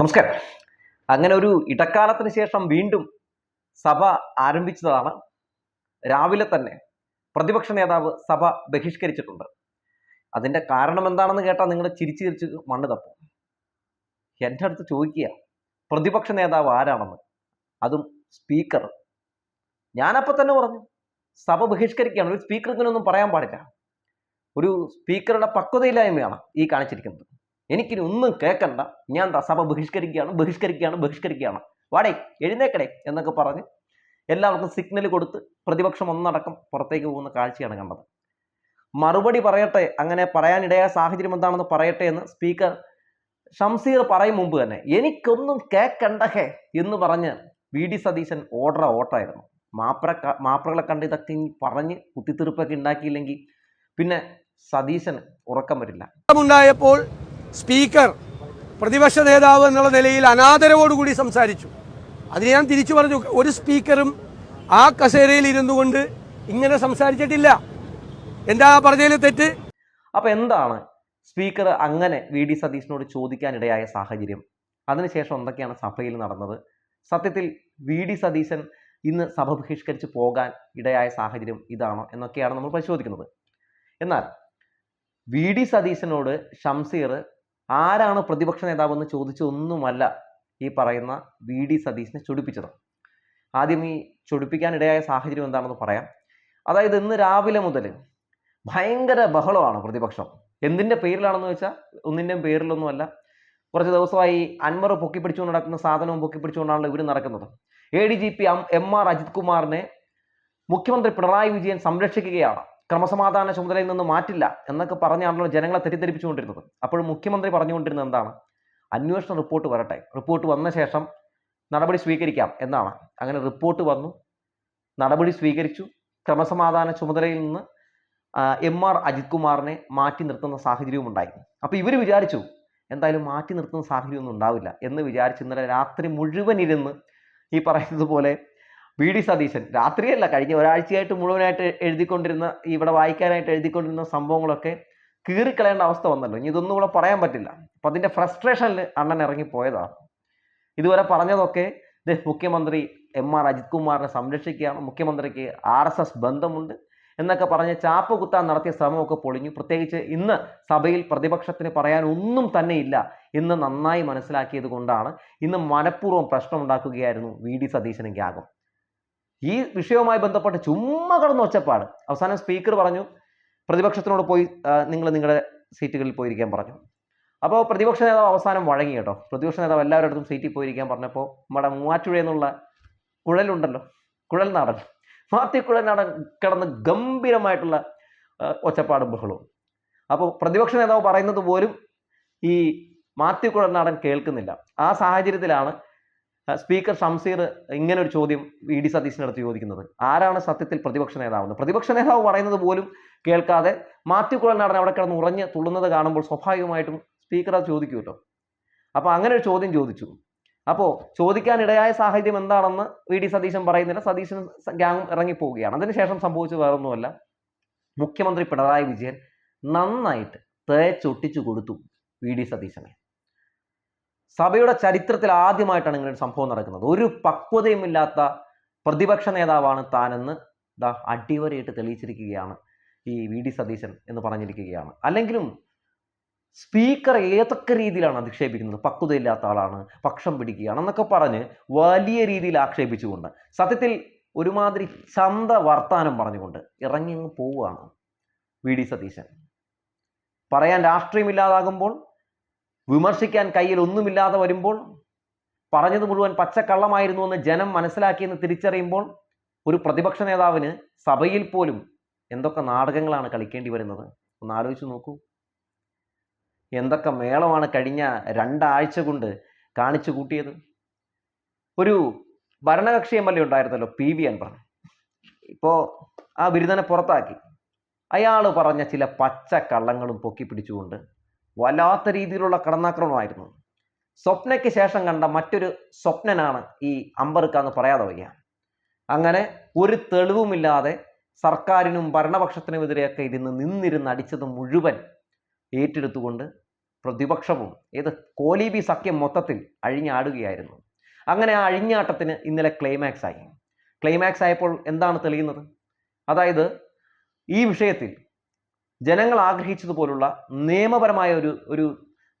നമസ്കാരം. അങ്ങനെ ഒരു ഇടക്കാലത്തിന് ശേഷം വീണ്ടും സഭ ആരംഭിച്ചതാണ്. രാവിലെ തന്നെ പ്രതിപക്ഷ നേതാവ് സഭ ബഹിഷ്കരിച്ചിട്ടുണ്ട്. അതിന്റെ കാരണം എന്താണെന്ന് കേട്ടാൽ നിങ്ങൾ ചിരിച്ചു ചിരിച്ച് മണ്ണ് തപ്പും. എന്റെ അടുത്ത് ചോദിക്കുക പ്രതിപക്ഷ നേതാവ് ആരാണെന്ന്? അതും സ്പീക്കർ. ഞാനപ്പോൾ തന്നെ പറഞ്ഞു സഭ ബഹിഷ്കരിക്കുകയാണ്. ഒരു സ്പീക്കർ ഇങ്ങനെയൊന്നും പറയാൻ പാടില്ല. ഒരു സ്പീക്കറുടെ പക്വതയില്ലായ്മയാണ് ഈ കാണിച്ചിരിക്കുന്നത്. എനിക്കിനി ഒന്നും കേൾക്കണ്ട ഞാൻ എന്താ സഭ ബഹിഷ്കരിക്കുകയാണ് ബഹിഷ്കരിക്കുകയാണ് ബഹിഷ്കരിക്കുകയാണ്. വാടേ എഴുന്നേക്കടേ എന്നൊക്കെ പറഞ്ഞ് എല്ലാവർക്കും സിഗ്നൽ കൊടുത്ത് പ്രതിപക്ഷം ഒന്നടക്കം പുറത്തേക്ക് പോകുന്ന കാഴ്ചയാണ് കണ്ടത്. മറുപടി പറയട്ടെ അങ്ങനെ പറയാനിടയായ സാഹചര്യം എന്താണെന്ന് പറയട്ടെ എന്ന് സ്പീക്കർ ഷംസീർ പറയും മുമ്പ് തന്നെ. എനിക്കൊന്നും കേക്കണ്ടഹേ എന്ന് പറഞ്ഞ് വി ഡി സതീശൻ ഓർഡർ ഓട്ടായിരുന്നു. മാപ്ര മാപ്രകളെ കണ്ട് ഇതൊക്കെ ഇനി പറഞ്ഞ് കുത്തിത്തീർപ്പൊക്കെ ഉണ്ടാക്കിയില്ലെങ്കിൽ പിന്നെ സതീശന് ഉറക്കം വരില്ല. ഉണ്ടായപ്പോൾ സ്പീക്കർ പ്രതിപക്ഷ നേതാവ് എന്നുള്ള നിലയിൽ അനാദരവോടുകൂടി സംസാരിച്ചു. അതിന് ഞാൻ തിരിച്ചു പറഞ്ഞു. ഒരു സ്പീക്കറും ആ കസേരയിൽ ഇരുന്നു കൊണ്ട് ഇങ്ങനെ സംസാരിച്ചിട്ടില്ല. എന്താ പറഞ്ഞതിൽ തെറ്റ്? അപ്പൊ എന്താണ് സ്പീക്കർ അങ്ങനെ വി ഡി സതീഷിനോട് ചോദിക്കാനിടയായ സാഹചര്യം? അതിനുശേഷം എന്തൊക്കെയാണ് സഭയിൽ നടന്നത്? സത്യത്തിൽ വി ഡി സതീശൻ ഇന്ന് സഭ ബഹിഷ്കരിച്ച് പോകാൻ ഇടയായ സാഹചര്യം ഇതാണോ എന്നൊക്കെയാണ് നമ്മൾ പരിശോധിക്കുന്നത്. എന്നാൽ വി ഡി സതീശനോട് ഷംസീർ ആരാണ് പ്രതിപക്ഷ നേതാവെന്ന് ചോദിച്ചൊന്നുമല്ല ഈ പറയുന്ന വി ഡി സതീശനെ ചൊടിപ്പിച്ചത്. ആദ്യം ഈ ചൊടിപ്പിക്കാനിടയായ സാഹചര്യം എന്താണെന്ന് പറയാം. അതായത് ഇന്ന് രാവിലെ മുതൽ ഭയങ്കര ബഹളമാണ് പ്രതിപക്ഷം. എന്തിന്റെ പേരിലാണെന്ന് വെച്ചാൽ ഒന്നിന്റെയും പേരിലൊന്നുമല്ല. കുറച്ച് ദിവസമായി അൻവർ പൊക്കിപ്പിടിച്ചുകൊണ്ട് നടക്കുന്ന സാധനവും പൊക്കിപ്പിടിച്ചുകൊണ്ടാണല്ലോ ഇവർ നടക്കുന്നത്. A D G P M R Ajith കുമാറിനെ മുഖ്യമന്ത്രി പിണറായി വിജയൻ സംരക്ഷിക്കുകയാണ്. ക്രമസമാധാന ചുമതലയിൽ നിന്ന് മാറ്റില്ല എന്നൊക്കെ പറഞ്ഞാണല്ലോ ജനങ്ങളെ തെറ്റിദ്ധരിപ്പിച്ചുകൊണ്ടിരുന്നത്. അപ്പോൾ മുഖ്യമന്ത്രി പറഞ്ഞുകൊണ്ടിരുന്നത് എന്താണ്? അന്വേഷണ റിപ്പോർട്ട് വരട്ടെ. റിപ്പോർട്ട് വന്ന ശേഷം നടപടി സ്വീകരിക്കാം എന്നാണ്. അങ്ങനെ റിപ്പോർട്ട് വന്നു. നടപടി സ്വീകരിച്ചു. ക്രമസമാധാന ചുമതലയിൽ നിന്ന് എം ആർ അജിത് കുമാറിനെ മാറ്റി നിർത്തുന്ന സാഹചര്യവും ഉണ്ടായി. അപ്പോൾ ഇവർ വിചാരിച്ചു എന്തായാലും മാറ്റി നിർത്തുന്ന സാഹചര്യമൊന്നും ഉണ്ടാവില്ല എന്ന് വിചാരിച്ച് ഇന്നലെ രാത്രി മുഴുവൻ ഇരുന്ന് ഈ പറയുന്നത് പോലെ വി ഡി സതീശൻ. രാത്രിയല്ല കഴിഞ്ഞ ഒരാഴ്ചയായിട്ട് മുഴുവനായിട്ട് എഴുതിക്കൊണ്ടിരുന്ന ഇവിടെ വായിക്കാനായിട്ട് എഴുതിക്കൊണ്ടിരുന്ന സംഭവങ്ങളൊക്കെ കീറിക്കളയേണ്ട അവസ്ഥ വന്നല്ലോ ഇനി ഇതൊന്നും കൂടെ പറയാൻ പറ്റില്ല. അപ്പം അതിന്റെ ഫ്രസ്ട്രേഷനിൽ അണ്ണൻ ഇറങ്ങിപ്പോയതാണ് ഇതുവരെ പറഞ്ഞതൊക്കെ മുഖ്യമന്ത്രി എം ആർ അജിത് കുമാറിനെ സംരക്ഷിക്കുകയാണ്. മുഖ്യമന്ത്രിക്ക് ആർ എസ് എസ് ബന്ധമുണ്ട് എന്നൊക്കെ പറഞ്ഞ് ചാപ്പ് കുത്താൻ നടത്തിയ ശ്രമമൊക്കെ പൊളിഞ്ഞു. പ്രത്യേകിച്ച് ഇന്ന് സഭയിൽ പ്രതിപക്ഷത്തിന് പറയാൻ ഒന്നും തന്നെ ഇല്ല എന്ന് നന്നായി മനസ്സിലാക്കിയത് കൊണ്ടാണ് ഇന്ന് മനഃപൂർവം പ്രശ്നമുണ്ടാക്കുകയായിരുന്നു വി ഡി സതീശനും ഗ്യാഗം ഈ വിഷയവുമായി ബന്ധപ്പെട്ട് ചുമ്മാ കടന്നു ഒച്ചപ്പാട്. അവസാനം സ്പീക്കർ പറഞ്ഞു പ്രതിപക്ഷത്തിനോട് പോയി നിങ്ങൾ നിങ്ങളുടെ സീറ്റുകളിൽ പോയിരിക്കാൻ പറഞ്ഞു. അപ്പോൾ പ്രതിപക്ഷ നേതാവ് അവസാനം വഴങ്ങി കേട്ടോ. പ്രതിപക്ഷ നേതാവ് എല്ലാവരുടെ സീറ്റിൽ പോയിരിക്കാൻ പറഞ്ഞപ്പോൾ നമ്മുടെ മൂവാറ്റുഴ എന്നുള്ള കുഴലുണ്ടല്ലോ കുഴൽ നാടൻ. മാത്യു കുഴൽ നാടൻ കിടന്ന് ഗംഭീരമായിട്ടുള്ള ഒച്ചപ്പാടും ബഹളവും. അപ്പോൾ പ്രതിപക്ഷ നേതാവ് പറയുന്നത് പോലും ഈ മാത്യു കുഴൽ നാടൻ കേൾക്കുന്നില്ല. ആ സാഹചര്യത്തിലാണ് സ്പീക്കർ ഷംസീർ ഇങ്ങനെ ഒരു ചോദ്യം വി ഡി സതീശിനടുത്ത് ചോദിക്കുന്നത്. ആരാണ് സത്യത്തിൽ പ്രതിപക്ഷ നേതാവെന്ന്? പ്രതിപക്ഷ നേതാവ് പറയുന്നത് പോലും കേൾക്കാതെ മാത്യു കുഴൽനാടൻ അവിടെ കിടന്ന് ഉറഞ്ഞ് തുള്ളുന്നത് കാണുമ്പോൾ സ്വാഭാവികമായിട്ടും സ്പീക്കർ അത് ചോദിക്കുമല്ലോ അപ്പോൾ അങ്ങനെ ഒരു ചോദ്യം ചോദിച്ചു. അപ്പോൾ ചോദിക്കാനിടയായ സാഹചര്യം എന്താണെന്ന് വി ഡി സതീശൻ പറയുന്നില്ല. സതീശൻ ഗ്യാങ് ഇറങ്ങിപ്പോവുകയാണ്. അതിനുശേഷം സംഭവിച്ചു വേറൊന്നുമല്ല. മുഖ്യമന്ത്രി പിണറായി വിജയൻ നന്നായിട്ട് തേച്ചൊട്ടിച്ചു കൊടുത്തു വി ഡി സതീശനെ. സഭയുടെ ചരിത്രത്തിൽ ആദ്യമായിട്ടാണ് ഇങ്ങനെ ഒരു സംഭവം നടക്കുന്നത്. ഒരു പക്വതയുമില്ലാത്ത പ്രതിപക്ഷ നേതാവാണ് താനെന്ന് ദാ അടിവരയിട്ട് തെളിയിച്ചിരിക്കുകയാണ് ഈ വി ഡി സതീശൻ എന്ന് പറഞ്ഞിരിക്കുകയാണ്. അല്ലെങ്കിലും സ്പീക്കർ ഏതൊക്കെ രീതിയിലാണ് അധിക്ഷേപിക്കുന്നത്? പക്വതയില്ലാത്ത ആളാണ് പക്ഷം പിടിക്കുകയാണ് എന്നൊക്കെ പറഞ്ഞ് വലിയ രീതിയിൽ ആക്ഷേപിച്ചുകൊണ്ട് സത്യത്തിൽ ഒരുമാതിരി ചന്ത വർത്താനം പറഞ്ഞുകൊണ്ട് ഇറങ്ങി അങ്ങ് പോവുകയാണ് വി ഡി സതീശൻ. പറയാൻ രാഷ്ട്രീയമില്ലാതാകുമ്പോൾ വിമർശിക്കാൻ കയ്യിൽ ഒന്നുമില്ലാതെ വരുമ്പോൾ പറഞ്ഞത് മുഴുവൻ പച്ചക്കള്ളമായിരുന്നു എന്ന് ജനം മനസ്സിലാക്കിയെന്ന് തിരിച്ചറിയുമ്പോൾ ഒരു പ്രതിപക്ഷ നേതാവിന് സഭയിൽ പോലും എന്തൊക്കെ നാടകങ്ങളാണ് കളിക്കേണ്ടി വരുന്നത്? ഒന്ന് ആലോചിച്ച് നോക്കൂ. എന്തൊക്കെ മേളമാണ് കഴിഞ്ഞ രണ്ടാഴ്ച കൊണ്ട് കാണിച്ചു കൂട്ടിയത്? ഒരു ഭരണകക്ഷി എം എൽ എ ഉണ്ടായിരുന്നല്ലോ പി വി അൻവർ. ഇപ്പോൾ ആ ബിരുദനെ പുറത്താക്കി. അയാൾ പറഞ്ഞ ചില പച്ച കള്ളങ്ങളും പൊക്കി പിടിച്ചുകൊണ്ട് വല്ലാത്ത രീതിയിലുള്ള കടന്നാക്രമണമായിരുന്നു. സ്വപ്നയ്ക്ക് ശേഷം കണ്ട മറ്റൊരു സ്വപ്നനാണ് ഈ അമ്പർക്ക എന്ന് പറയാതെ വയ്യ. അങ്ങനെ ഒരു തെളിവുമില്ലാതെ സർക്കാരിനും ഭരണപക്ഷത്തിനുമെതിരെയൊക്കെ ഇരുന്ന് നിന്നിരുന്ന് അടിച്ചത് മുഴുവൻ ഏറ്റെടുത്തുകൊണ്ട് പ്രതിപക്ഷവും ഏത് കോലീബി സഖ്യം മൊത്തത്തിൽ അഴിഞ്ഞാടുകയായിരുന്നു. അങ്ങനെ ആ അഴിഞ്ഞാട്ടത്തിന് ഇന്നലെ ക്ലൈമാക്സ് ആയി. ക്ലൈമാക്സ് ആയപ്പോൾ എന്താണ് തെളിയുന്നത്? അതായത് ഈ വിഷയത്തിൽ ജനങ്ങൾ ആഗ്രഹിച്ചതുപോലുള്ള നിയമപരമായ ഒരു ഒരു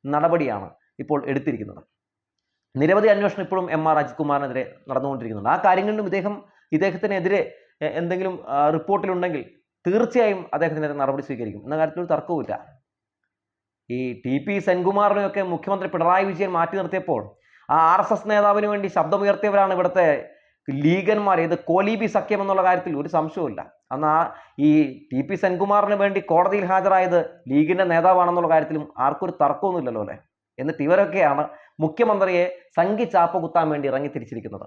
നടപടിയാണ് ഇപ്പോൾ എടുത്തിരിക്കുന്നത്. നിരവധി അന്വേഷണം ഇപ്പോഴും എം ആർ അജിത് കുമാറിനെതിരെ നടന്നുകൊണ്ടിരിക്കുന്നുണ്ട്. ആ കാര്യങ്ങളിലും ഇദ്ദേഹം ഇദ്ദേഹത്തിനെതിരെ എന്തെങ്കിലും റിപ്പോർട്ടിലുണ്ടെങ്കിൽ തീർച്ചയായും അദ്ദേഹത്തിനെതിരെ നടപടി സ്വീകരിക്കും. എന്ന കാര്യത്തിൽ ഒരു തർക്കവുമില്ല. ഈ ടി പി സെൻകുമാറിനെയൊക്കെ മുഖ്യമന്ത്രി പിണറായി വിജയൻ മാറ്റി നിർത്തിയപ്പോൾ ആ ആർ എസ് എസ് നേതാവിന് വേണ്ടി ശബ്ദമുയർത്തിയവരാണ് ഇവിടുത്തെ ലീഗന്മാർ. ഏത് കോലീബി സഖ്യം എന്നുള്ള കാര്യത്തിൽ ഒരു സംശയവുമില്ല. അന്ന് ആ ഈ ടി പി സെൻകുമാറിന് വേണ്ടി കോടതിയിൽ ഹാജരായത് ലീഗിന്റെ നേതാവാണെന്നുള്ള കാര്യത്തിലും ആർക്കൊരു തർക്കമൊന്നുമില്ലല്ലോ അല്ലേ? എന്നിട്ട് ഇവരൊക്കെയാണ് മുഖ്യമന്ത്രിയെ സംഘി ചാപ്പ കുത്താൻ വേണ്ടി ഇറങ്ങി തിരിച്ചിരിക്കുന്നത്.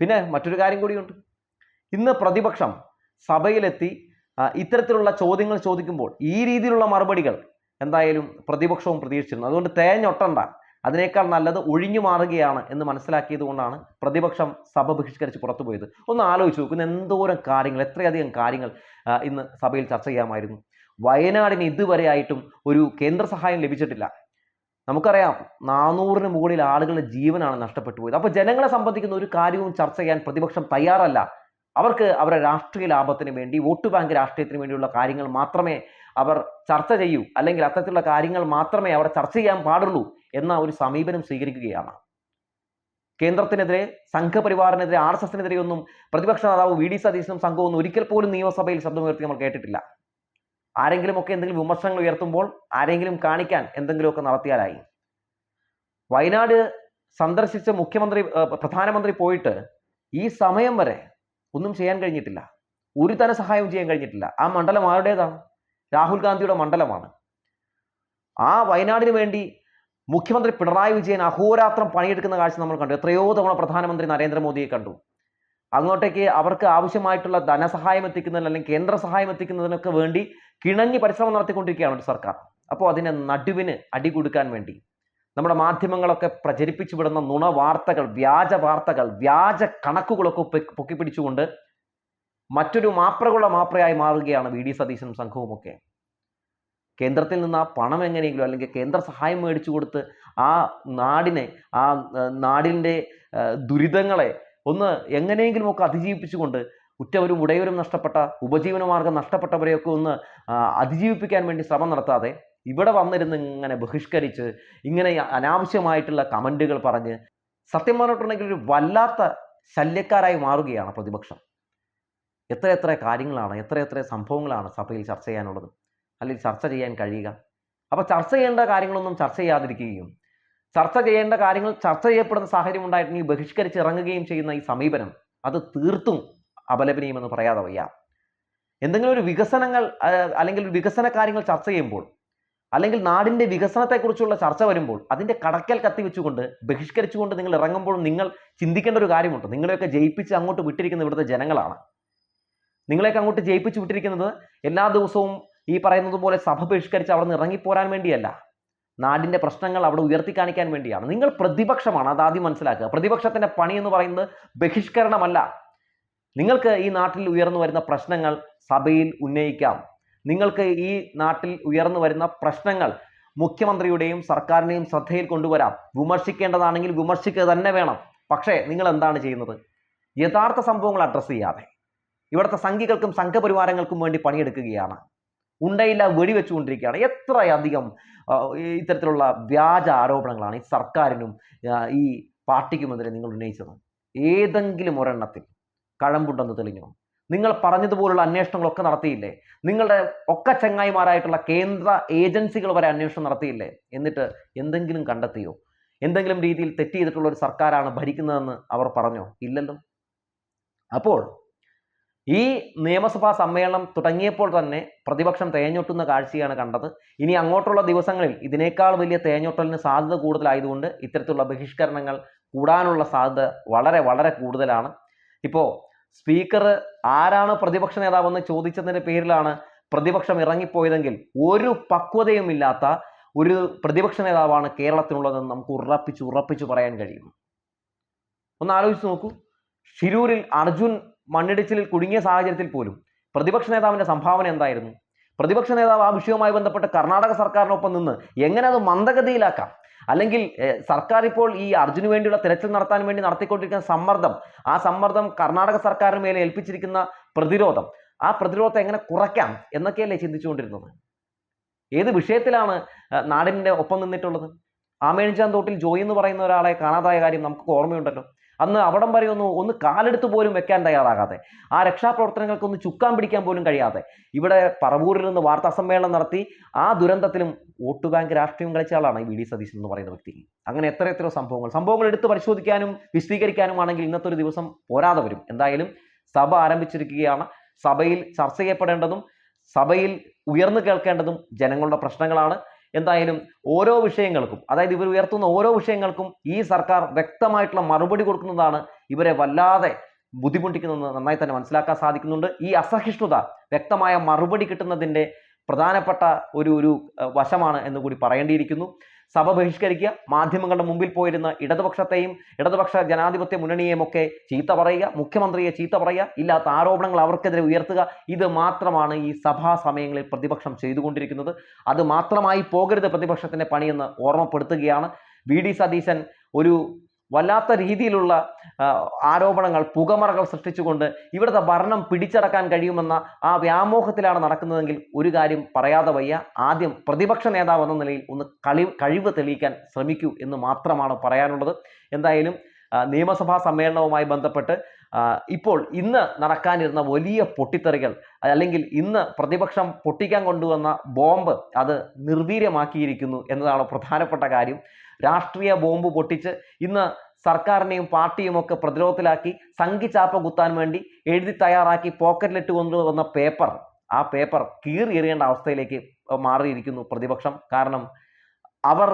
പിന്നെ മറ്റൊരു കാര്യം കൂടിയുണ്ട്. ഇന്ന് പ്രതിപക്ഷം സഭയിലെത്തി ഇത്തരത്തിലുള്ള ചോദ്യങ്ങൾ ചോദിക്കുമ്പോൾ ഈ രീതിയിലുള്ള മറുപടികൾ എന്തായാലും പ്രതിപക്ഷവും പ്രതീക്ഷിച്ചിരുന്നു. അതുകൊണ്ട് തേഞ്ഞൊട്ടണ്ട. അതിനേക്കാൾ നല്ലത് ഒഴിഞ്ഞു മാറുകയാണ് എന്ന് മനസ്സിലാക്കിയതുകൊണ്ടാണ് പ്രതിപക്ഷം സഭ ബഹിഷ്കരിച്ച് പുറത്തുപോയത് ഒന്ന് ആലോചിച്ച് നോക്കൂ ഇന്ന് എന്തോരം കാര്യങ്ങൾ എത്രയധികം കാര്യങ്ങൾ ഇന്ന് സഭയിൽ ചർച്ച ചെയ്യാമായിരുന്നു. വയനാടിന് ഇതുവരെ ആയിട്ടും ഒരു കേന്ദ്ര സഹായം ലഭിച്ചിട്ടില്ല. നമുക്കറിയാം നാനൂറിന് മുകളിൽ ആളുകളുടെ ജീവനാണ് നഷ്ടപ്പെട്ടു പോയത്. അപ്പോൾ ജനങ്ങളെ സംബന്ധിക്കുന്ന ഒരു കാര്യവും ചർച്ച ചെയ്യാൻ പ്രതിപക്ഷം തയ്യാറല്ല. അവർക്ക് അവരുടെ രാഷ്ട്രീയ ലാഭത്തിന് വേണ്ടി വോട്ട് ബാങ്ക് രാഷ്ട്രീയത്തിന് വേണ്ടിയുള്ള കാര്യങ്ങൾ മാത്രമേ അവർ ചർച്ച ചെയ്യൂ. അല്ലെങ്കിൽ അത്തരത്തിലുള്ള കാര്യങ്ങൾ മാത്രമേ അവർ ചർച്ച ചെയ്യാൻ പാടുള്ളൂ. എന്ന ഒരു സമീപനം സ്വീകരിക്കുകയാണ്. കേന്ദ്രത്തിനെതിരെ സംഘപരിവാറിനെതിരെ ആർ എസ് എസിനെതിരെ ഒന്നും പ്രതിപക്ഷ നേതാവ് വി ഡി സതീശനും സംഘവും ഒരിക്കൽ പോലും നിയമസഭയിൽ ശബ്ദമുയർത്തി നമ്മൾ കേട്ടിട്ടില്ല. ആരെങ്കിലുമൊക്കെ എന്തെങ്കിലും വിമർശനങ്ങൾ ഉയർത്തുമ്പോൾ ആരെങ്കിലും കാണിക്കാൻ എന്തെങ്കിലുമൊക്കെ നടത്തിയാലായി. വയനാട് സന്ദർശിച്ച മുഖ്യമന്ത്രി പ്രധാനമന്ത്രി പോയിട്ട് ഈ സമയം വരെ ഒന്നും ചെയ്യാൻ കഴിഞ്ഞിട്ടില്ല. ഒരു തന സഹായവും ചെയ്യാൻ കഴിഞ്ഞിട്ടില്ല. ആ മണ്ഡലം ആരുടേതാണ്? രാഹുൽ ഗാന്ധിയുടെ മണ്ഡലമാണ്. ആ വയനാടിന് വേണ്ടി മുഖ്യമന്ത്രി പിണറായി വിജയൻ അഹോരാത്രം പണിയെടുക്കുന്ന കാഴ്ച നമ്മൾ കണ്ടു. എത്രയോ തവണ പ്രധാനമന്ത്രി നരേന്ദ്രമോദിയെ കണ്ടു. അങ്ങോട്ടേക്ക് അവർക്ക് ആവശ്യമായിട്ടുള്ള ധനസഹായം എത്തിക്കുന്നതിന് അല്ലെങ്കിൽ കേന്ദ്ര സഹായം എത്തിക്കുന്നതിനൊക്കെ വേണ്ടി കിണഞ്ഞ് പരിശ്രമം നടത്തിക്കൊണ്ടിരിക്കുകയാണ് ഒരു സർക്കാർ. അപ്പോൾ അതിനെ നടുവിന് അടി കൊടുക്കാൻ വേണ്ടി നമ്മുടെ മാധ്യമങ്ങളൊക്കെ പ്രചരിപ്പിച്ചു വിടുന്ന നുണ വാർത്തകൾ വ്യാജ വാർത്തകൾ വ്യാജ കണക്കുകളൊക്കെ പൊക്കി- പൊക്കിപ്പിടിച്ചുകൊണ്ട് മറ്റൊരു മാപ്രകുള്ള മാപ്രയായി മാറുകയാണ് വി. ഡി. സതീശനും സംഘവുമൊക്കെ. കേന്ദ്രത്തിൽ നിന്ന് ആ പണം എങ്ങനെയെങ്കിലും അല്ലെങ്കിൽ കേന്ദ്ര സഹായം മേടിച്ചു കൊടുത്ത് ആ നാടിനെ ആ നാടിന്റെ ദുരിതങ്ങളെ ഒന്ന് എങ്ങനെയെങ്കിലും ഒക്കെ അതിജീവിപ്പിച്ചുകൊണ്ട് ഉറ്റവരും ഉടയവരും നഷ്ടപ്പെട്ട ഉപജീവന മാർഗം നഷ്ടപ്പെട്ടവരെയൊക്കെ ഒന്ന് അതിജീവിപ്പിക്കാൻ വേണ്ടി ശ്രമം നടത്താതെ ഇവിടെ വന്നിരുന്ന് ഇങ്ങനെ ബഹിഷ്കരിച്ച് ഇങ്ങനെ അനാവശ്യമായിട്ടുള്ള കമന്റുകൾ പറഞ്ഞ് സത്യം പറഞ്ഞിട്ടുണ്ടെങ്കിൽ ഒരു വല്ലാത്ത ശല്യക്കാരായി മാറുകയാണ് പ്രതിപക്ഷം. എത്ര എത്ര കാര്യങ്ങളാണ് എത്ര എത്ര സംഭവങ്ങളാണ് സഭയിൽ ചർച്ച ചെയ്യാനുള്ളത്. അല്ലെങ്കിൽ ചർച്ച ചെയ്യാൻ കഴിയുക. അപ്പോൾ ചർച്ച ചെയ്യേണ്ട കാര്യങ്ങളൊന്നും ചർച്ച ചെയ്യാതിരിക്കുകയും ചർച്ച ചെയ്യേണ്ട കാര്യങ്ങൾ ചർച്ച ചെയ്യപ്പെടുന്ന സാഹചര്യം ഉണ്ടായിട്ടുണ്ടെങ്കിൽ ബഹിഷ്കരിച്ച് ഇറങ്ങുകയും ചെയ്യുന്ന ഈ സമീപനം അത് തീർത്തും അപലപനീയമെന്ന് പറയാതെ വയ്യ. എന്തെങ്കിലും ഒരു വികസനങ്ങൾ അല്ലെങ്കിൽ ഒരു വികസന കാര്യങ്ങൾ ചർച്ച ചെയ്യുമ്പോൾ അല്ലെങ്കിൽ നാടിന്റെ വികസനത്തെക്കുറിച്ചുള്ള ചർച്ച വരുമ്പോൾ അതിന്റെ കടക്കൽ കത്തിവെച്ചുകൊണ്ട് ബഹിഷ്കരിച്ചുകൊണ്ട് നിങ്ങൾ ഇറങ്ങുമ്പോൾ നിങ്ങൾ ചിന്തിക്കേണ്ട ഒരു കാര്യമുണ്ട്. നിങ്ങളെയൊക്കെ ജയിപ്പിച്ച് അങ്ങോട്ട് വിട്ടിരിക്കുന്ന ഇവിടുത്തെ ജനങ്ങളാണ്. നിങ്ങളെയൊക്കെ അങ്ങോട്ട് ജയിപ്പിച്ച് വിട്ടിരിക്കുന്നത് എല്ലാ ദിവസവും ഈ പറയുന്നത് പോലെ സഭ ബഹിഷ്കരിച്ച് അവിടെ നിന്ന് ഇറങ്ങിപ്പോരാൻ വേണ്ടിയല്ല. നാടിന്റെ പ്രശ്നങ്ങൾ അവിടെ ഉയർത്തി കാണിക്കാൻ വേണ്ടിയാണ്. നിങ്ങൾ പ്രതിപക്ഷമാണ് അത് ആദ്യം മനസ്സിലാക്കുക. പ്രതിപക്ഷത്തിന്റെ പണി എന്ന് പറയുന്നത് ബഹിഷ്കരണമല്ല. നിങ്ങൾക്ക് ഈ നാട്ടിൽ ഉയർന്നു വരുന്ന പ്രശ്നങ്ങൾ സഭയിൽ ഉന്നയിക്കാം. നിങ്ങൾക്ക് ഈ നാട്ടിൽ ഉയർന്നു വരുന്ന പ്രശ്നങ്ങൾ മുഖ്യമന്ത്രിയുടെയും സർക്കാരിനെയും ശ്രദ്ധയിൽ കൊണ്ടുവരാം. വിമർശിക്കേണ്ടതാണെങ്കിൽ വിമർശിക്കുക തന്നെ വേണം. പക്ഷേ നിങ്ങൾ എന്താണ് ചെയ്യുന്നത്? യഥാർത്ഥ സംഭവങ്ങൾ അഡ്രസ്സ് ചെയ്യാതെ. ഇവിടുത്തെ സംഘികൾക്കും സംഘപരിവാരങ്ങൾക്കും വേണ്ടി പണിയെടുക്കുകയാണ്. ഉണ്ടയില്ല വെടിവെച്ചുകൊണ്ടിരിക്കുകയാണ്. എത്രയധികം ഇത്തരത്തിലുള്ള വ്യാജ ആരോപണങ്ങളാണ് ഈ സർക്കാരിനും ഈ പാർട്ടിക്കുമെതിരെ നിങ്ങൾ ഉന്നയിച്ചത്. ഏതെങ്കിലും ഒരെണ്ണത്തിൽ കഴമ്പുണ്ടെന്ന് തെളിഞ്ഞു? നിങ്ങൾ പറഞ്ഞതുപോലുള്ള അന്വേഷണങ്ങളൊക്കെ നടത്തിയില്ലേ? നിങ്ങളുടെ ഒക്കെ ചങ്ങായിമാരായിട്ടുള്ള കേന്ദ്ര ഏജൻസികൾ വരെ അന്വേഷണം നടത്തിയില്ലേ? എന്നിട്ട് എന്തെങ്കിലും കണ്ടെത്തിയോ? എന്തെങ്കിലും രീതിയിൽ തെറ്റ് ചെയ്തിട്ടുള്ള ഒരു സർക്കാരാണ് ഭരിക്കുന്നതെന്ന് അവർ പറഞ്ഞോ? ഇല്ലല്ലോ. അപ്പോൾ ഈ നിയമസഭാ സമ്മേളനം തുടങ്ങിയപ്പോൾ തന്നെ പ്രതിപക്ഷം തേഞ്ഞൊട്ടുന്ന കാഴ്ചയാണ് കണ്ടത്. ഇനി അങ്ങോട്ടുള്ള ദിവസങ്ങളിൽ ഇതിനേക്കാൾ വലിയ തേഞ്ഞൊട്ടലിന് സാധ്യത കൂടുതലായതുകൊണ്ട് ഇത്തരത്തിലുള്ള ബഹിഷ്കരണങ്ങൾ കൂടാനുള്ള സാധ്യത വളരെ വളരെ കൂടുതലാണ്. ഇപ്പോൾ സ്പീക്കർ ആരാണ് പ്രതിപക്ഷ നേതാവെന്ന് ചോദിച്ചതിന്റെ പേരിലാണ് പ്രതിപക്ഷം ഇറങ്ങിപ്പോയതെങ്കിൽ ഒരു പക്വതയുമില്ലാത്ത ഒരു പ്രതിപക്ഷ നേതാവാണ് കേരളത്തിനുള്ളതെന്ന് നമുക്ക് ഉറപ്പിച്ച് ഉറപ്പിച്ച് പറയാൻ കഴിയും. ഒന്ന് ആലോചിച്ച് നോക്കൂ. ഷിരൂരിൽ അർജുൻ മണ്ണിടിച്ചിലിൽ കുടുങ്ങിയ സാഹചര്യത്തിൽ പോലും പ്രതിപക്ഷ നേതാവിന്റെ സംഭാവന എന്തായിരുന്നു? പ്രതിപക്ഷ നേതാവ് ആ വിഷയവുമായി ബന്ധപ്പെട്ട് കർണാടക സർക്കാരിനൊപ്പം നിന്ന് എങ്ങനെ അത് മന്ദഗതിയിലാക്കാം? അല്ലെങ്കിൽ സർക്കാർ ഇപ്പോൾ ഈ അർജുന് വേണ്ടിയുള്ള തിരച്ചിൽ നടത്താൻ വേണ്ടി നടത്തിക്കൊണ്ടിരിക്കുന്ന സമ്മർദ്ദം ആ സമ്മർദ്ദം കർണാടക സർക്കാരിന് മേലെ ഏൽപ്പിച്ചിരിക്കുന്ന പ്രതിരോധം ആ പ്രതിരോധത്തെ എങ്ങനെ കുറയ്ക്കാം എന്നൊക്കെയല്ലേ ചിന്തിച്ചുകൊണ്ടിരുന്നത്? ഏത് വിഷയത്തിലാണ് നാടിന്റെ ഒപ്പം നിന്നിട്ടുള്ളത്? ആമേണിച്ചാൻ തോട്ടിൽ ജോയി എന്ന് പറയുന്ന ഒരാളെ കാണാതായ കാര്യം നമുക്ക് ഓർമ്മയുണ്ടല്ലോ. അന്ന് അവിടം വരെ ഒന്ന് ഒന്ന് കാലെടുത്ത് പോലും വെക്കാൻ തയ്യാറാകാതെ ആ രക്ഷാപ്രവർത്തനങ്ങൾക്ക് ഒന്ന് ചുക്കാൻ പിടിക്കാൻ പോലും കഴിയാതെ ഇവിടെ പറവൂരിൽ നിന്ന് വാർത്താ സമ്മേളനം നടത്തി ആ ദുരന്തത്തിലും വോട്ട് ബാങ്ക് രാഷ്ട്രീയം കളിച്ച ആളാണ് ഈ വി ഡി സതീശൻ എന്ന് പറയുന്ന വ്യക്തി. അങ്ങനെ എത്ര എത്രയോ സംഭവങ്ങൾ. സംഭവങ്ങൾ എടുത്ത് പരിശോധിക്കാനും വിശദീകരിക്കാനും ആണെങ്കിൽ ഇന്നത്തെ ഒരു ദിവസം പോരാതെ വരും. എന്തായാലും സഭ ആരംഭിച്ചിരിക്കുകയാണ്. സഭയിൽ ചർച്ച ചെയ്യപ്പെടേണ്ടതും സഭയിൽ ഉയർന്നു കേൾക്കേണ്ടതും ജനങ്ങളുടെ പ്രശ്നങ്ങളാണ്. എന്തായാലും ഓരോ വിഷയങ്ങൾക്കും അതായത് ഇവർ ഉയർത്തുന്ന ഓരോ വിഷയങ്ങൾക്കും ഈ സർക്കാർ വ്യക്തമായിട്ടുള്ള മറുപടി കൊടുക്കുന്നതാണ് ഇവരെ വല്ലാതെ ബുദ്ധിമുട്ടിക്കുന്നതെന്ന് നന്നായി തന്നെ മനസ്സിലാക്കാൻ സാധിക്കുന്നുണ്ട്. ഈ അസഹിഷ്ണുത വ്യക്തമായ മറുപടി കിട്ടുന്നതിന്റെ പ്രധാനപ്പെട്ട ഒരു ഒരു വശമാണ് എന്ന് കൂടി പറയേണ്ടിയിരിക്കുന്നു. സഭ ബഹിഷ്കരിക്കുക മാധ്യമങ്ങളുടെ മുമ്പിൽ പോയിരുന്ന ഇടതുപക്ഷത്തെയും ഇടതുപക്ഷ ജനാധിപത്യ മുന്നണിയെയും ഒക്കെ ചീത്ത പറയുക മുഖ്യമന്ത്രിയെ ചീത്ത പറയുക ഇല്ലാത്ത ആരോപണങ്ങൾ അവർക്കെതിരെ ഉയർത്തുക ഇത് മാത്രമാണ് ഈ സഭാ സമയങ്ങളിൽ പ്രതിപക്ഷം ചെയ്തുകൊണ്ടിരിക്കുന്നത്. അത് മാത്രമായി പോകരുത് പ്രതിപക്ഷത്തിന്റെ പണിയെന്ന് ഓർമ്മപ്പെടുത്തുകയാണ്. വി. ഡി. സതീശൻ ഒരു വല്ലാത്ത രീതിയിലുള്ള ആരോപണങ്ങൾ പുകമറകൾ സൃഷ്ടിച്ചുകൊണ്ട് ഇവിടുത്തെ ഭരണം പിടിച്ചടക്കാൻ കഴിയുമെന്ന ആ വ്യാമോഹത്തിലാണ് നടക്കുന്നതെങ്കിൽ ഒരു കാര്യം പറയാതെ വയ്യ. ആദ്യം പ്രതിപക്ഷ നേതാവ് എന്ന നിലയിൽ ഒന്ന് കളി കഴിവ് തെളിയിക്കാൻ ശ്രമിക്കൂ എന്ന് മാത്രമാണ് പറയാനുള്ളത്. എന്തായാലും നിയമസഭാ സമ്മേളനവുമായി ബന്ധപ്പെട്ട് ഇപ്പോൾ ഇന്ന് നടക്കാനിരുന്ന വലിയ പൊട്ടിത്തെറികൾ അല്ലെങ്കിൽ ഇന്ന് പ്രതിപക്ഷം പൊട്ടിക്കാൻ കൊണ്ടുവന്ന ബോംബ് അത് നിർവീര്യമാക്കിയിരിക്കുന്നു എന്നതാണ് പ്രധാനപ്പെട്ട കാര്യം. രാഷ്ട്രീയ ബോംബ് പൊട്ടിച്ച് ഇന്ന് സർക്കാരിനെയും പാർട്ടിയും ഒക്കെ പ്രതിരോധത്തിലാക്കി സംഘിച്ചാപ്പ കുത്താൻ വേണ്ടി എഴുതി തയ്യാറാക്കി പോക്കറ്റിലിട്ട് കൊണ്ടുവന്ന പേപ്പർ ആ പേപ്പർ കീറി എറിയേണ്ട അവസ്ഥയിലേക്ക് മാറിയിരിക്കുന്നു പ്രതിപക്ഷം. കാരണം അവർ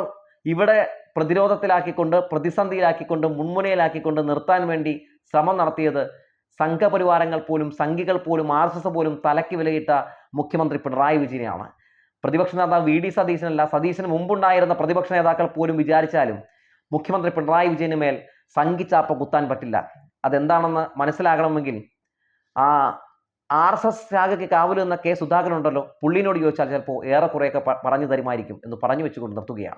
ഇവിടെ പ്രതിരോധത്തിലാക്കിക്കൊണ്ട് പ്രതിസന്ധിയിലാക്കിക്കൊണ്ട് മുൻമുനയിലാക്കിക്കൊണ്ട് നിർത്താൻ വേണ്ടി ശ്രമം നടത്തിയത് സംഘപരിവാരങ്ങൾ പോലും സംഘികൾ പോലും ആർ എസ് എസ് പോലും തലയ്ക്ക് വിലയിട്ട മുഖ്യമന്ത്രി പിണറായി വിജയനെയാണ്. പ്രതിപക്ഷ നേതാവ് വി ഡി സതീശനല്ല സതീശന് മുമ്പുണ്ടായിരുന്ന പ്രതിപക്ഷ നേതാക്കൾ പോലും വിചാരിച്ചാലും മുഖ്യമന്ത്രി പിണറായി വിജയന് മേൽ സംഘിച്ചാപ്പ കുത്താൻ പറ്റില്ല. അതെന്താണെന്ന് മനസ്സിലാകണമെങ്കിൽ ആ ആർ എസ് എസ് ശാഖയ്ക്ക് കാവൽ എന്ന കെ സുധാകരൻ ഉണ്ടല്ലോ പുള്ളിനോട് ചോദിച്ചാൽ ചിലപ്പോൾ ഏറെക്കുറെയൊക്കെ പറഞ്ഞു തരുമായിരിക്കും എന്ന് പറഞ്ഞു വെച്ചുകൊണ്ട് നിർത്തുകയാണ്.